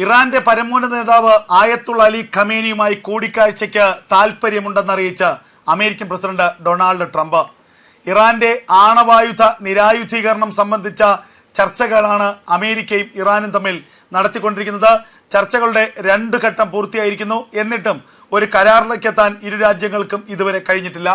ഇറാന്റെ പരമോന്നത നേതാവ് ആയത്തുള്ള അലി ഖമേനിയുമായി കൂടിക്കാഴ്ചയ്ക്ക് താൽപ്പര്യമുണ്ടെന്നറിയിച്ച് അമേരിക്കൻ പ്രസിഡന്റ് ഡൊണാൾഡ് ട്രംപ്. ഇറാന്റെ ആണവായുധ നിരായുധീകരണം സംബന്ധിച്ച ചർച്ചകളാണ് അമേരിക്കയും ഇറാനും തമ്മിൽ നടത്തിക്കൊണ്ടിരിക്കുന്നത്. ചർച്ചകളുടെ രണ്ട് ഘട്ടം പൂർത്തിയായിരിക്കുന്നു. എന്നിട്ടും ഒരു കരാറിലേക്ക് എത്താൻ ഇരു രാജ്യങ്ങൾക്കും ഇതുവരെ കഴിഞ്ഞിട്ടില്ല.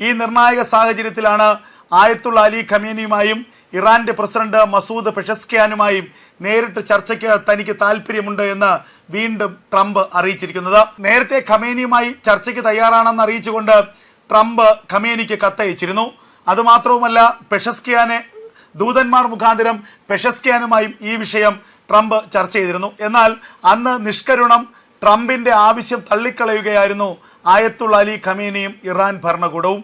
ഈ നിർണായക സാഹചര്യത്തിലാണ് ആയത്തുള്ള അലി ഖമേനിയുമായും ഇറാന്റെ പ്രസിഡന്റ് മസൂദ് പെഷസ്കിയാനുമായും നേരിട്ട് ചർച്ചയ്ക്ക് തനിക്ക് താല്പര്യമുണ്ട് എന്ന് വീണ്ടും ട്രംപ് അറിയിച്ചിരിക്കുന്നത്. നേരത്തെ ഖമേനിയുമായി ചർച്ചയ്ക്ക് തയ്യാറാണെന്ന് അറിയിച്ചുകൊണ്ട് ട്രംപ് ഖമേനിക്ക് കത്തയച്ചിരുന്നു. അതുമാത്രവുമല്ല പെഷസ്കിയാനെ ദൂതന്മാർ മുഖാന്തരം പെഷസ്കിയാനുമായും ഈ വിഷയം ട്രംപ് ചർച്ച ചെയ്തിരുന്നു. എന്നാൽ അന്ന് നിഷ്കരുണം ട്രംപിന്റെ ആവശ്യം തള്ളിക്കളയുകയായിരുന്നു ആയത്തുള്ള അലി ഖമേനിയും ഇറാൻ ഭരണകൂടവും.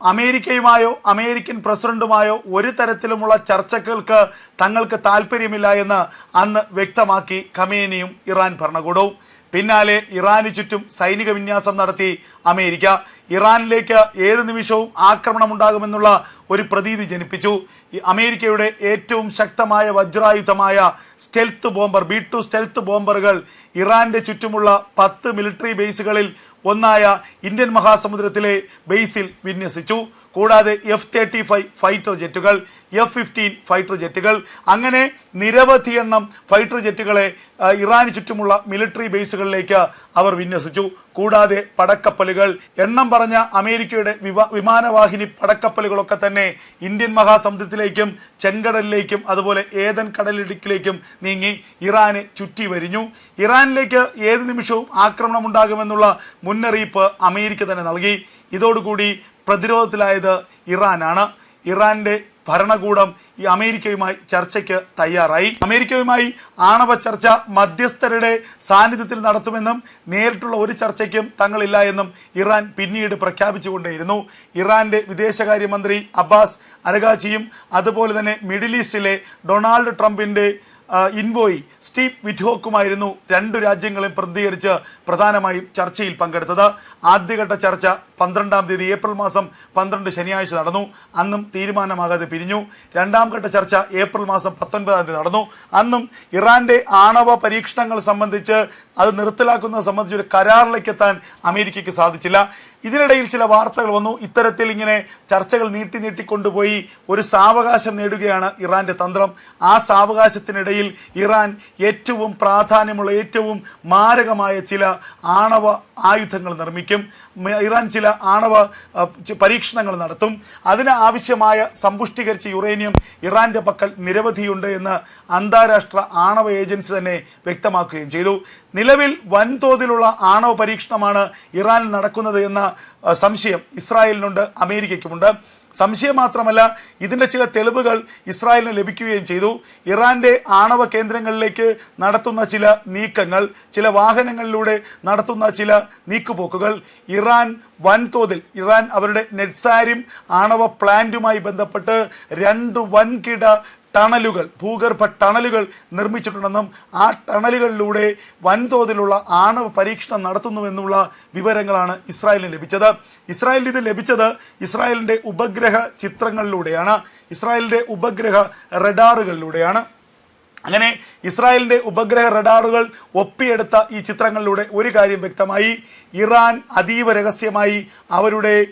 അമേരിക്കയുമായോ അമേരിക്കൻ പ്രസിഡന്റുമായോ ഒരു തരത്തിലുമുള്ള ചർച്ചകൾക്ക് തങ്ങൾക്ക് താല്പര്യമില്ല എന്ന് അന്ന് വ്യക്തമാക്കി ഖമേനിയും ഇറാൻ ഭരണകൂടവും. പിന്നാലെ ഇറാന് ചുറ്റും സൈനിക വിന്യാസം നടത്തി അമേരിക്ക. ഇറാനിലേക്ക് ഏത് നിമിഷവും ആക്രമണം ഉണ്ടാകുമെന്നുള്ള ഒരു പ്രതീതി ജനിപ്പിച്ചു. അമേരിക്കയുടെ ഏറ്റവും ശക്തമായ വജ്രായുധമായ stealth bomber B two stealth ബോംബറുകൾ ഇറാന്റെ ചുറ്റുമുള്ള പത്ത് മിലിറ്ററി ബേസുകളിൽ ഒന്നായ ഇന്ത്യൻ മഹാസമുദ്രത്തിലെ ബേസിൽ വിന്യസിച്ചു. കൂടാതെ എഫ് തേർട്ടി ഫൈവ് ഫൈറ്റർ ജെറ്റുകൾ എഫ് ഫിഫ്റ്റീൻ ഫൈറ്റർ ജെറ്റുകൾ അങ്ങനെ നിരവധി എണ്ണം ഫൈറ്റർ ജെറ്റുകളെ ഇറാന് ചുറ്റുമുള്ള മിലിറ്ററി ബേസുകളിലേക്ക് അവർ വിന്യസിച്ചു. കൂടാതെ പടക്കപ്പലുകൾ എണ്ണം പറഞ്ഞ അമേരിക്കയുടെ വിമാനവാഹിനി പടക്കപ്പലുകളൊക്കെ തന്നെ ഇന്ത്യൻ മഹാസമുദ്രത്തിലേക്കും ചെങ്കടലിലേക്കും അതുപോലെ ഏതൻ കടലിടുക്കിലേക്കും നീങ്ങി ഇറാനെ ചുറ്റി വരിഞ്ഞു. ഇറാനിലേക്ക് ഏത് നിമിഷവും ആക്രമണം ഉണ്ടാകുമെന്നുള്ള മുന്നറിയിപ്പ് അമേരിക്ക തന്നെ നൽകി. ഇതോടുകൂടി പ്രതിരോധത്തിലായത് ഇറാനാണ്. ഇറാന്റെ ഭരണകൂടം ഈ അമേരിക്കയുമായി ചർച്ചയ്ക്ക് തയ്യാറായി. അമേരിക്കയുമായി ആണവ ചർച്ച മധ്യസ്ഥരുടെ സാന്നിധ്യത്തിൽ നടത്തുമെന്നും നേരിട്ടുള്ള ഒരു ചർച്ചയ്ക്കും തങ്ങളില്ല എന്നും ഇറാൻ പിന്നീട് പ്രഖ്യാപിച്ചുകൊണ്ടേയിരുന്നു. ഇറാന്റെ വിദേശകാര്യമന്ത്രി അബ്ബാസ് അരഗാച്ചിയും അതുപോലെ തന്നെ മിഡിൽ ഈസ്റ്റിലെ ഡൊണാൾഡ് ട്രംപിന്റെ ഇൻവോയി സ്റ്റീവ് വിറ്റ്ഹോക്കുമായിരുന്നു രണ്ടു രാജ്യങ്ങളെയും പ്രതികരിച്ച് പ്രധാനമായും ചർച്ചയിൽ പങ്കെടുത്തത്. ആദ്യഘട്ട ചർച്ച പന്ത്രണ്ടാം തീയതി ഏപ്രിൽ മാസം പന്ത്രണ്ട് ശനിയാഴ്ച നടന്നു. അന്നും തീരുമാനമാകാതെ പിരിഞ്ഞു. രണ്ടാം ഘട്ട ചർച്ച ഏപ്രിൽ മാസം പത്തൊൻപതാം തീയതി നടന്നു. അന്നും ഇറാന്റെ ആണവ പരീക്ഷണങ്ങൾ സംബന്ധിച്ച് അത് നിർത്തലാക്കുന്നത് സംബന്ധിച്ച് ഒരു കരാറിലേക്ക് എത്താൻ അമേരിക്കയ്ക്ക് സാധിച്ചില്ല. ഇതിനിടയിൽ ചില വാർത്തകൾ വന്നു. ഇത്തരത്തിൽ ഇങ്ങനെ ചർച്ചകൾ നീട്ടി നീട്ടിക്കൊണ്ടുപോയി ഒരു സാവകാശം നേടുകയാണ് ഇറാന്റെ തന്ത്രം. ആ സാവകാശത്തിനിടയിൽ ഇറാൻ ഏറ്റവും പ്രാധാന്യമുള്ള ഏറ്റവും മാരകമായ ചില ആണവ ആയുധങ്ങൾ നിർമ്മിക്കും. ഇറാൻ ചില ആണവ പരീക്ഷണങ്ങൾ നടത്തും. അതിന് ആവശ്യമായ സമ്പുഷ്ടീകരിച്ച യുറേനിയം ഇറാന്റെ പക്കൽ നിരവധിയുണ്ട് എന്ന് അന്താരാഷ്ട്ര ആണവ ഏജൻസി തന്നെ വ്യക്തമാക്കുകയും ചെയ്തു. നിലവിൽ വൻതോതിലുള്ള ആണവ പരീക്ഷണമാണ് ഇറാനിൽ നടക്കുന്നത് എന്ന സംശയം ഇസ്രായേലിനുണ്ട് അമേരിക്കയ്ക്കുമുണ്ട്. സംശയം മാത്രമല്ല ഇതിന്റെ ചില തെളിവുകൾ ഇസ്രായേലിന് ലഭിക്കുകയും ചെയ്തു. ഇറാന്റെ ആണവ കേന്ദ്രങ്ങളിലേക്ക് നടത്തുന്ന ചില നീക്കങ്ങൾ ചില വാഹനങ്ങളിലൂടെ നടത്തുന്ന ചില നീക്കുപോക്കുകൾ ഇറാൻ വൻതോതിൽ ഇറാൻ അവരുടെ നെറ്റ്സാരിം ആണവ പ്ലാന്റുമായി ബന്ധപ്പെട്ട് രണ്ട് വൻകിട ടണലുകൾ ഭൂഗർഭ ടണലുകൾ നിർമ്മിച്ചിട്ടുണ്ടെന്നും ആ ടണലുകളിലൂടെ വൻതോതിലുള്ള ആണവ പരീക്ഷണം നടത്തുന്നുവെന്നുള്ള വിവരങ്ങളാണ് ഇസ്രായേലിന് ലഭിച്ചത്. ഇസ്രായേലിന് ഇത് ലഭിച്ചത് ഇസ്രായേലിന്റെ ഉപഗ്രഹ ചിത്രങ്ങളിലൂടെയാണ്. ഇസ്രായേലിന്റെ ഉപഗ്രഹ റഡാറുകളിലൂടെയാണ്. അങ്ങനെ ഇസ്രായേലിന്റെ ഉപഗ്രഹ റഡാറുകൾ ഒപ്പിയെടുത്ത ഈ ചിത്രങ്ങളിലൂടെ ഒരു കാര്യം വ്യക്തമായി. ഇറാൻ അതീവ രഹസ്യമായി അവരുടെ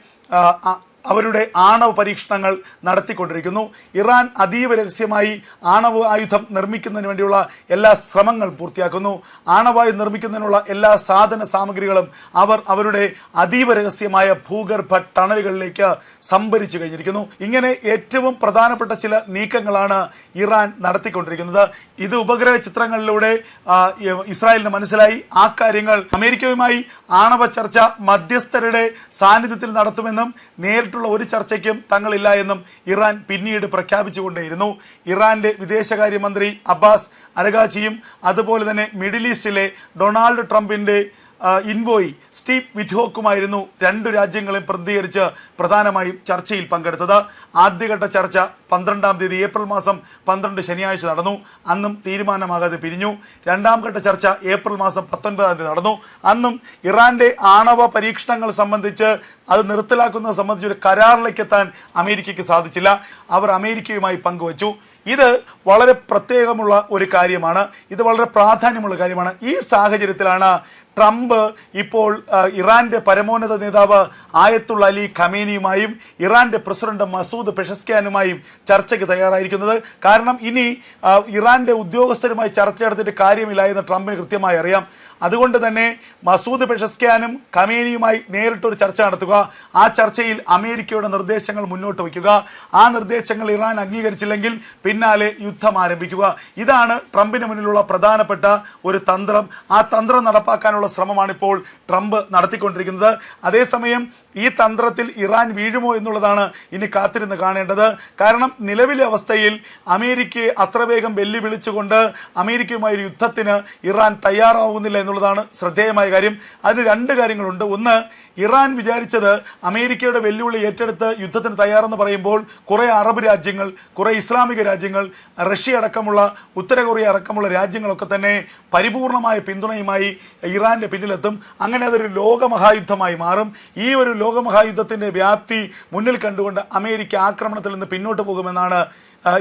അവരുടെ ആണവ പരീക്ഷണങ്ങൾ നടത്തിക്കൊണ്ടിരിക്കുന്നു. ഇറാൻ അതീവ രഹസ്യമായി ആണവ ആയുധം നിർമ്മിക്കുന്നതിന് വേണ്ടിയുള്ള എല്ലാ ശ്രമങ്ങൾ പൂർത്തിയാക്കുന്നു. ആണവായുധം നിർമ്മിക്കുന്നതിനുള്ള എല്ലാ സാധന സാമഗ്രികളും അവർ അവരുടെ അതീവ രഹസ്യമായ ഭൂഗർഭ ടണലുകളിലേക്ക് സംഭരിച്ചു കഴിഞ്ഞിരിക്കുന്നു. ഇങ്ങനെ ഏറ്റവും പ്രധാനപ്പെട്ട ചില നീക്കങ്ങളാണ് ഇറാൻ നടത്തിക്കൊണ്ടിരിക്കുന്നത്. ഇത് ഉപഗ്രഹ ചിത്രങ്ങളിലൂടെ ഇസ്രായേലിന് മനസ്സിലായി. ആ കാര്യങ്ങൾ അമേരിക്കയുമായി ആണവ ചർച്ച മധ്യസ്ഥരുടെ സാന്നിധ്യത്തിൽ നടത്തുമെന്നും നേരിട്ടുള്ള ഒരു ചർച്ചയ്ക്കും തങ്ങളില്ല എന്നും ഇറാൻ പിന്നീട് പ്രഖ്യാപിച്ചുകൊണ്ടേയിരുന്നു. ഇറാന്റെ വിദേശകാര്യമന്ത്രി അബ്ബാസ് അരഗാച്ചിയും അതുപോലെ തന്നെ മിഡിൽ ഈസ്റ്റിലെ ഡൊണാൾഡ് ട്രംപിന്റെ ഇൻവോയി സ്റ്റീവ് വിറ്റ്ഹോക്കുമായിരുന്നു രണ്ടു രാജ്യങ്ങളെ പ്രതികരിച്ച് പ്രധാനമായും ചർച്ചയിൽ പങ്കെടുത്തത്. ആദ്യഘട്ട ചർച്ച പന്ത്രണ്ടാം തീയതി ഏപ്രിൽ മാസം പന്ത്രണ്ട് ശനിയാഴ്ച നടന്നു. അന്നും തീരുമാനമാകാതെ പിരിഞ്ഞു. രണ്ടാം ഘട്ട ചർച്ച ഏപ്രിൽ മാസം പത്തൊൻപതാം തീയതി നടന്നു. അന്നും ഇറാന്റെ ആണവ പരീക്ഷണങ്ങൾ സംബന്ധിച്ച് അത് നിർത്തലാക്കുന്നത് സംബന്ധിച്ച് ഒരു കരാറിലേക്ക് എത്താൻ അമേരിക്കയ്ക്ക് സാധിച്ചില്ല. അവർ അമേരിക്കയുമായി പങ്കുവച്ചു. ഇത് വളരെ പ്രത്യേകമുള്ള ഒരു കാര്യമാണ്. ഇത് വളരെ പ്രാധാന്യമുള്ള കാര്യമാണ്. ഈ സാഹചര്യത്തിലാണ് ട്രംപ് ഇപ്പോൾ ഇറാന്റെ പരമോന്നത നേതാവ് ആയത്തുള്ള അലി ഖമേനിയുമായും ഇറാന്റെ പ്രസിഡന്റ് മസൂദ് പെഷസ്ക്യാനുമായും ചർച്ചയ്ക്ക് തയ്യാറായിരിക്കുന്നത്. കാരണം ഇനി ഇറാന്റെ ഉദ്യോഗസ്ഥരുമായി ചർച്ച നടത്തിയിട്ട് കാര്യമില്ല എന്ന് ട്രംപിന് കൃത്യമായി അറിയാം. അതുകൊണ്ട് തന്നെ മസൂദ് പെഷസ്ക്യാനും ഖമേനിയുമായി നേരിട്ടൊരു ചർച്ച നടത്തുക. ആ ചർച്ചയിൽ അമേരിക്കയുടെ നിർദ്ദേശങ്ങൾ മുന്നോട്ട് വയ്ക്കുക. ആ നിർദ്ദേശങ്ങൾ ഇറാൻ അംഗീകരിച്ചില്ലെങ്കിൽ പിന്നാലെ യുദ്ധം ആരംഭിക്കുക. ഇതാണ് ട്രംപിന് മുന്നിലുള്ള പ്രധാനപ്പെട്ട ഒരു തന്ത്രം. ആ തന്ത്രം നടപ്പാക്കാനുള്ള ശ്രമമാണ് ഇപ്പോൾ ട്രംപ് നടത്തിക്കൊണ്ടിരിക്കുന്നത്. അതേസമയം ഈ തന്ത്രത്തിൽ ഇറാൻ വീഴുമോ എന്നുള്ളതാണ് ഇനി കാത്തിരുന്ന് കാണേണ്ടത്. കാരണം നിലവിലെ അവസ്ഥയിൽ അമേരിക്കയെ അത്ര വേഗം വെല്ലുവിളിച്ചുകൊണ്ട് അമേരിക്കയുമായി ഒരു യുദ്ധത്തിന് ഇറാൻ തയ്യാറാവുന്നില്ല എന്നുള്ളതാണ് ശ്രദ്ധേയമായ കാര്യം. അതിന് രണ്ട് കാര്യങ്ങളുണ്ട്. ഒന്ന് ഇറാൻ വിചാരിച്ചത് അമേരിക്കയുടെ വെല്ലുവിളി ഏറ്റെടുത്ത് യുദ്ധത്തിന് തയ്യാറെന്ന് പറയുമ്പോൾ കുറേ അറബ് രാജ്യങ്ങൾ കുറേ ഇസ്ലാമിക രാജ്യങ്ങൾ റഷ്യ അടക്കമുള്ള ഉത്തര കൊറിയ അടക്കമുള്ള രാജ്യങ്ങളൊക്കെ തന്നെ പരിപൂർണമായ പിന്തുണയുമായി ഇറാന്റെ പിന്നിലെത്തും. അങ്ങനെ അതൊരു ലോകമഹായുദ്ധമായി മാറും. ഈ ഒരു ലോകമഹായുദ്ധത്തിന്റെ വ്യാപ്തി മുന്നിൽ കണ്ടുകൊണ്ട് അമേരിക്ക ആക്രമണത്തിൽ നിന്ന് പിന്നോട്ട് പോകുമെന്നാണ്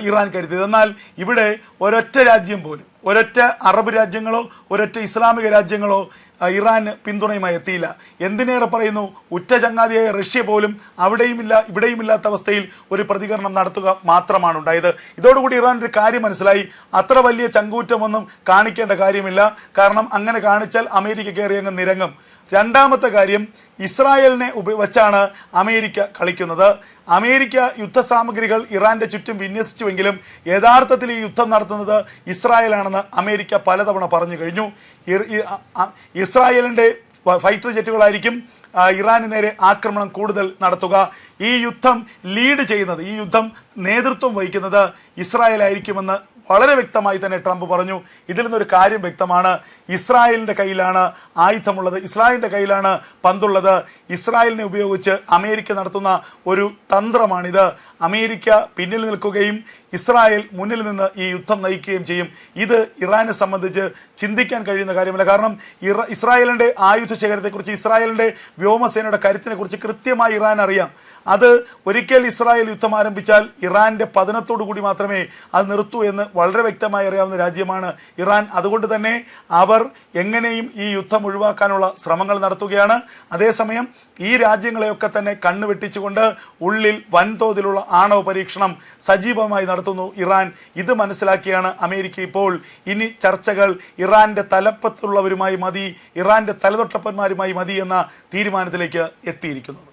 ഇറാൻ കരുതിയത്. എന്നാൽ ഇവിടെ ഒരൊറ്റ രാജ്യം പോലും ഒരൊറ്റ അറബ് രാജ്യങ്ങളോ ഒരൊറ്റ ഇസ്ലാമിക രാജ്യങ്ങളോ ഇറാൻ പിന്തുണയുമായി എത്തിയില്ല. എന്തിനേറെ പറയുന്നു? ഉറ്റ ചങ്ങാതിയായ റഷ്യ പോലും അവിടെയുമില്ല ഇവിടെയുമില്ലാത്ത അവസ്ഥയിൽ ഒരു പ്രതികരണം നടത്തുക മാത്രമാണ് ഉണ്ടായത്. ഇതോടുകൂടി ഇറാൻ ഒരു കാര്യം മനസ്സിലായി. അത്ര വലിയ ചങ്കൂറ്റമൊന്നും കാണിക്കേണ്ട കാര്യമില്ല. കാരണം അങ്ങനെ കാണിച്ചാൽ അമേരിക്ക കയറി അങ്ങ് നിരങ്ങും. രണ്ടാമത്തെ കാര്യം ഇസ്രായേലിനെ ഉപ വച്ചാണ് അമേരിക്ക കളിക്കുന്നത്. അമേരിക്ക യുദ്ധസാമഗ്രികൾ ഇറാന്റെ ചുറ്റും വിന്യസിച്ചുവെങ്കിലും യഥാർത്ഥത്തിൽ ഈ യുദ്ധം നടത്തുന്നത് ഇസ്രായേലാണെന്ന് അമേരിക്ക പലതവണ പറഞ്ഞു കഴിഞ്ഞു. ഇർ- ഇ- അ- അ- ഇസ്രായേലിന്റെ ഫൈറ്റർ ജെറ്റുകളായിരിക്കും ഇറാന് നേരെ ആക്രമണം കൂടുതൽ നടത്തുക. ഈ യുദ്ധം ലീഡ് ചെയ്യുന്നത് ഈ യുദ്ധം നേതൃത്വം വഹിക്കുന്നത് ഇസ്രായേൽ ആയിരിക്കുമെന്ന് വളരെ വ്യക്തമായി തന്നെ ട്രംപ് പറഞ്ഞു. ഇതിൽ നിന്നൊരു കാര്യം വ്യക്തമാണ്. ഇസ്രായേലിന്റെ കയ്യിലാണ് ആയുധമുള്ളത്. ഇസ്രായേലിന്റെ കയ്യിലാണ് പന്തുള്ളത്. ഇസ്രായേലിനെ ഉപയോഗിച്ച് അമേരിക്ക നടത്തുന്ന ഒരു തന്ത്രമാണിത്. അമേരിക്ക പിന്നിൽ നിൽക്കുകയും ഇസ്രായേൽ മുന്നിൽ നിന്ന് ഈ യുദ്ധം നയിക്കുകയും ചെയ്യും. ഇത് ഇറാനെ സംബന്ധിച്ച് ചിന്തിക്കാൻ കഴിയുന്ന കാര്യമല്ല. കാരണം ഇറ ഇസ്രായേലിന്റെ ആയുധ ശേഖരത്തെക്കുറിച്ച് ഇസ്രായേലിന്റെ വ്യോമസേനയുടെ കരുത്തിനെക്കുറിച്ച് കൃത്യമായി ഇറാൻ അറിയാം. അത് ഒരിക്കൽ ഇസ്രായേൽ യുദ്ധം ആരംഭിച്ചാൽ ഇറാന്റെ പതനത്തോടു കൂടി മാത്രമേ അത് നിർത്തൂ എന്ന് വളരെ വ്യക്തമായി അറിയാവുന്ന രാജ്യമാണ് ഇറാൻ. അതുകൊണ്ട് തന്നെ അവർ എങ്ങനെയും ഈ യുദ്ധം ഒഴിവാക്കാനുള്ള ശ്രമങ്ങൾ നടത്തുകയാണ്. അതേസമയം ഈ രാജ്യങ്ങളെയൊക്കെ തന്നെ കണ്ണുവെട്ടിച്ചുകൊണ്ട് ഉള്ളിൽ വൻതോതിലുള്ള ആണവ പരീക്ഷണം സജീവമായി നടത്തുന്നു ഇറാൻ. ഇത് മനസ്സിലാക്കിയാണ് അമേരിക്ക ഇപ്പോൾ ഇനി ചർച്ചകൾ ഇറാന്റെ തലപ്പത്തുള്ളവരുമായി മതി ഇറാന്റെ തലതൊട്ടപ്പന്മാരുമായി മതി എന്ന തീരുമാനത്തിലേക്ക് എത്തിയിരിക്കുന്നത്.